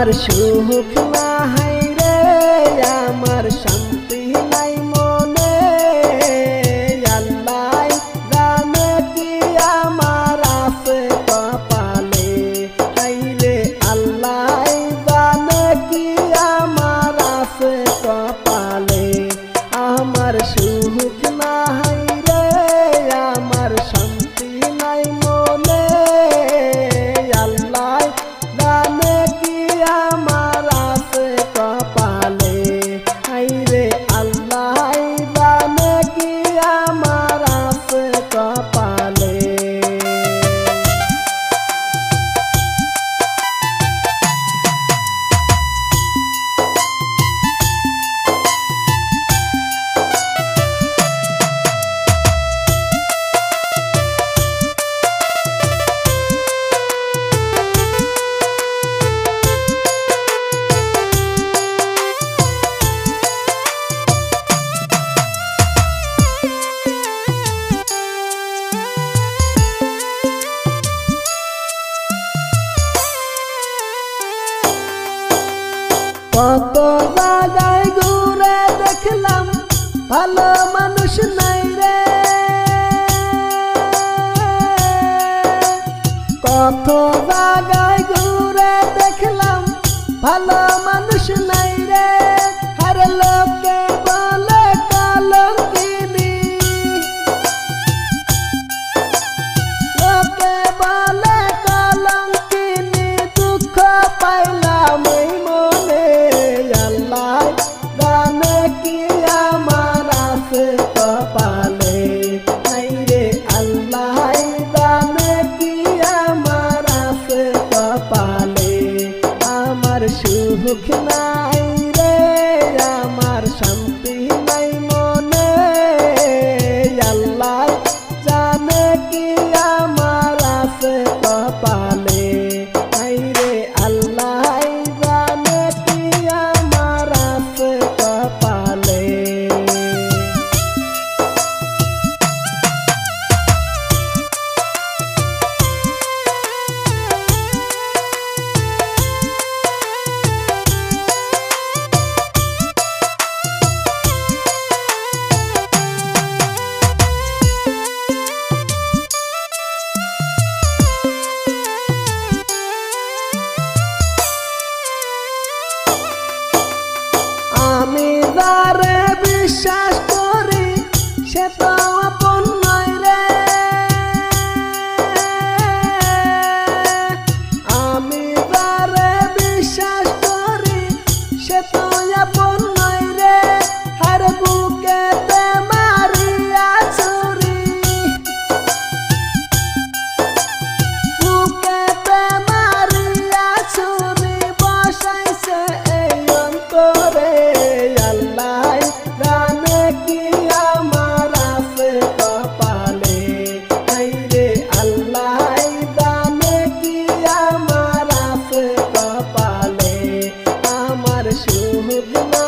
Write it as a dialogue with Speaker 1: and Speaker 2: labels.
Speaker 1: আমার সুখ না ভালো মানুষ নাই রে। কত জায়গায় ঘুরে দেখলাম ভালো মানুষ নাই রে। হারে লোকে সুখ নাই রে আমার সম্প Lord.